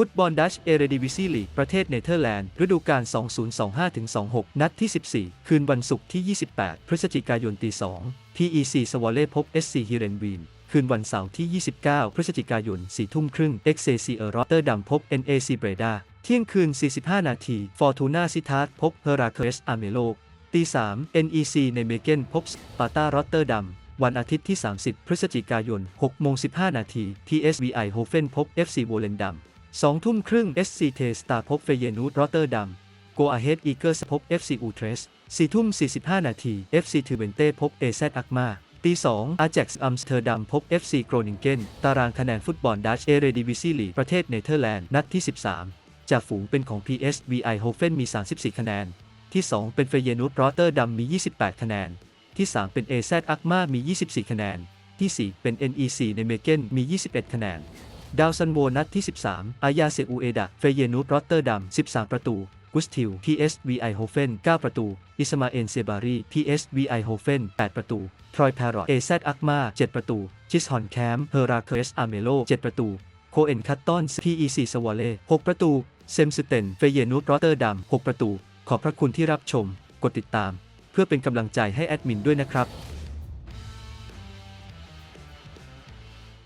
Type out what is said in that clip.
ฟุตบอลดัชเอเรดิวิซีลีกประเทศเนเธอร์แลนด์ฤดูกาล 2025-26 นัดที่ 14 คืนวันศุกร์ที่ 28 พฤศจิกายนตี2 PEC สวอลเล่พบ SC ฮิเรนวีนคืนวันเสาร์ที่ 29 พฤศจิกายน 4 ทุ่มครึ่ง Excelsior รอเตอร์ดัมพบ NAC เบรดาเที่ยงคืน 45 นาทีฟอร์ตูนาซิทาร์พบเฮราเคลสอาเมโลตี 3 NEC ในเมเกนพบสปาร์ตารอตเตอร์ดัมวันอาทิตย์ที่ 30 พฤศจิกายน6โมง15 นาที PSV ไอโฮเฟนพบ FC โวเลนดัม 2ทุ่มครึ่ง SC เทสตาพบเฟเยนูดรอเตอร์ดัมโกอาเฮดอีเกอร์สพบ FC อูเทรส4ทุ่ม 45 นาที FC ทูเวนเต้พบ AZ อักมาตี2 อาแจ็กซ์อัมสเตอร์ดัมพบ FC โกรนิงเกนตารางคะแนนฟุตบอลดัชเอเรดิวิซีลีประเทศเนเธอร์แลนด์ นัดที่ 13จากฝูงเป็นของ PSV ไอโฮเฟนมี 34 คะแนน ที่ 2 เป็นเฟเยนูดรอเตอร์ดัมมี 28 คะแนน ที่ 3 เป็น AZ อักมามี 24 คะแนน ที่ 4 เป็น NEC ในเมเกนมี 21 คะแนน ดาวซันโวนัดที่ 13 อายาเซอูเอดะ เฟเยนูดรอตเตอร์ดัม 13 ประตูกุสติล PSV ไอโฮเฟน 9 ประตู อิสมาเอลเซบารี PSV ไอโฮเฟน 8 ประตู ทรอยแพรอตเอซอักมา 7 ประตู ชิสฮอนแคมเฮราเคสอาเมโล 7 ประตู โคเอนคัตตอน PEC สวอลเล่6ประตู เซมสเตน เฟเยนูดรอตเตอร์ดัม 6 ประตู ขอบพระคุณที่รับชม กดติดตาม เพื่อเป็นกำลังใจให้แอดมินด้วยนะครับ